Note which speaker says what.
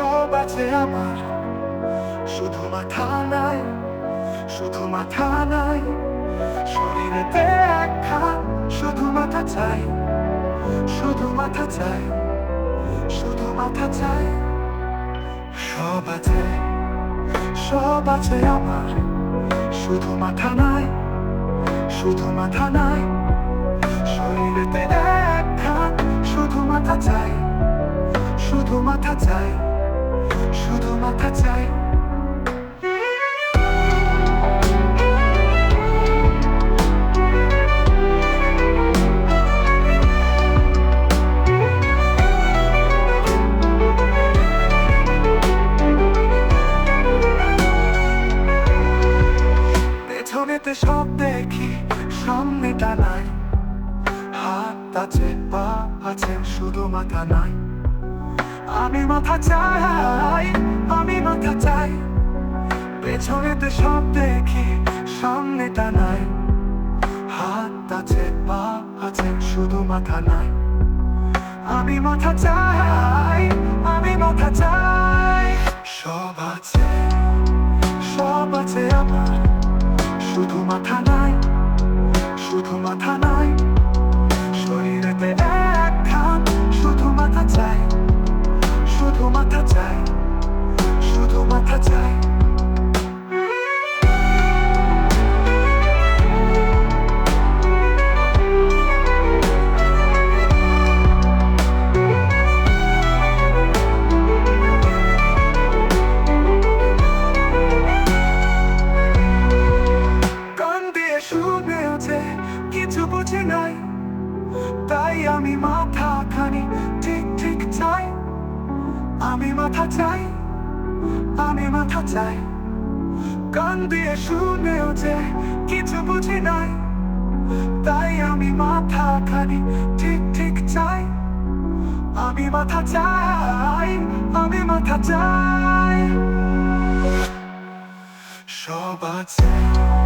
Speaker 1: আছে আমার। শুধু মাথা নাই, শুধু মাথা নাই। শরীরেতে একটা শুধু মাথা চাই, শুধু মাথা চাই, শুধু মাথা চাই। সব আছে সব আছে আমার। শুধু মাথা নাই, শুধু মাথা নাই। শরীরেতে একটা শুধু মাথা চাই, শুধু মাথা চাই। শুধু মাথা চাই। পেছনেতে সব দেখি, সামনেটা নাই। হাত আছে, পা আছে, শুধু মাথা নাই। আমি মাথা চাই, আমি মাথা চাই। পেছনেতে সব দেখি, সামনেটা নাই। হাত আছে, পা আছে, শুধু মাথা নাই। আমি মাথা চাই, আমি মাথা চাই। সব আছে সব আছে আমার। শুধু মাথা নাই, শুধু মাথা নাই। যে কিছু বুঝি নাই। তাই আমি মাথা খানি ঠিক ঠিক চাই। আমি মাথা চাই, আমি মাথা চাই। কান দিয়ে শুনেও যে কিছু বুঝি নাই। তাই আমি মাথা খানি ঠিক ঠিক চাই। আমি মাথা চাই, আমি মাথা চাই। সব আছে।